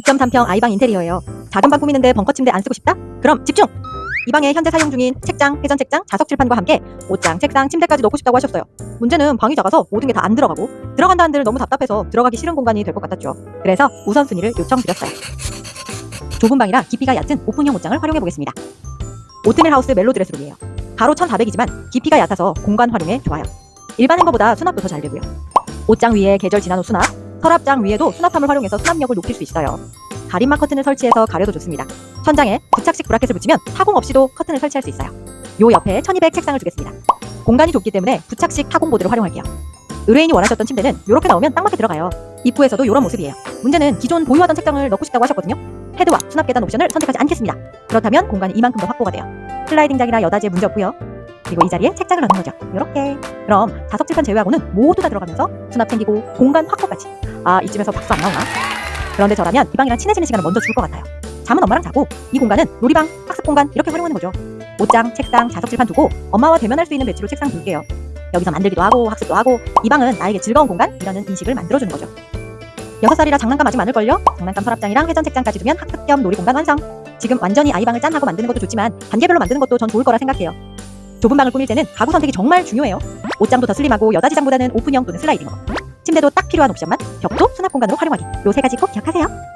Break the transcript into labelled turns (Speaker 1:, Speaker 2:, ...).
Speaker 1: 2.3평 아이방 인테리어예요. 작은 방 꾸미는데 벙커 침대 안 쓰고 싶다? 그럼 집중! 이 방에 현재 사용 중인 책장, 회전 책장, 자석 칠판과 함께 옷장, 책상, 침대까지 넣고 싶다고 하셨어요. 문제는 방이 작아서 모든 게 다 안 들어가고 들어간다 한들 너무 답답해서 들어가기 싫은 공간이 될 것 같았죠. 그래서 우선순위를 요청드렸어요. 좁은 방이라 깊이가 얕은 오픈형 옷장을 활용해 보겠습니다. 오트밀 하우스 멜로 드레스룸이에요. 가로 1,400이지만 깊이가 얕아서 공간 활용에 좋아요. 일반 행거보다 수납도 더 잘 되고요. 옷장 위에 계절 지난 옷 수납, 서랍장 위에도 수납함을 활용해서 수납력을 높일 수 있어요. 가림막 커튼을 설치해서 가려도 좋습니다. 천장에 부착식 브라켓을 붙이면 타공 없이도 커튼을 설치할 수 있어요. 요 옆에 1200 책상을 두겠습니다. 공간이 좁기 때문에 부착식 타공 보드를 활용할게요. 의뢰인이 원하셨던 침대는 이렇게 나오면 딱 맞게 들어가요. 입구에서도 이런 모습이에요. 문제는 기존 보유하던 책장을 넣고 싶다고 하셨거든요. 헤드와 수납 계단 옵션을 선택하지 않겠습니다. 그렇다면 공간이 이만큼 더 확보가 돼요. 슬라이딩 장이라 여다지에 문제 없고요. 그리고 이 자리에 책장을 넣는 거죠. 이렇게. 그럼 자석 칠판 제외하고는 모두 다 들어가면서 수납 챙기고 공간 확보까지. 아 이쯤에서 박수 안 나오나? 그런데 저라면 이 방이랑 친해지는 시간을 먼저 줄 것 같아요. 잠은 엄마랑 자고 이 공간은 놀이방, 학습 공간 이렇게 활용하는 거죠. 옷장, 책상, 자석 칠판 두고 엄마와 대면할 수 있는 배치로 책상 둘게요. 여기서 만들기도 하고 학습도 하고 이 방은 나에게 즐거운 공간이라는 인식을 만들어주는 거죠. 6살이라 장난감 아직 많을걸요? 장난감 서랍장이랑 회전 책장까지 두면 학습 겸 놀이 공간 완성. 지금 완전히 아이방을 짠 하고 만드는 것도 좋지만 단계별로 만드는 것도 전 좋을 거라 생각해요. 좁은 방을 꾸밀 때는 가구 선택이 정말 중요해요. 옷장도 더 슬림하고 여다지장보다는 오픈형 또는 슬라이딩으로. 침대도 딱 필요한 옵션만 벽도 수납 공간으로 활용하기. 요 세 가지 꼭 기억하세요.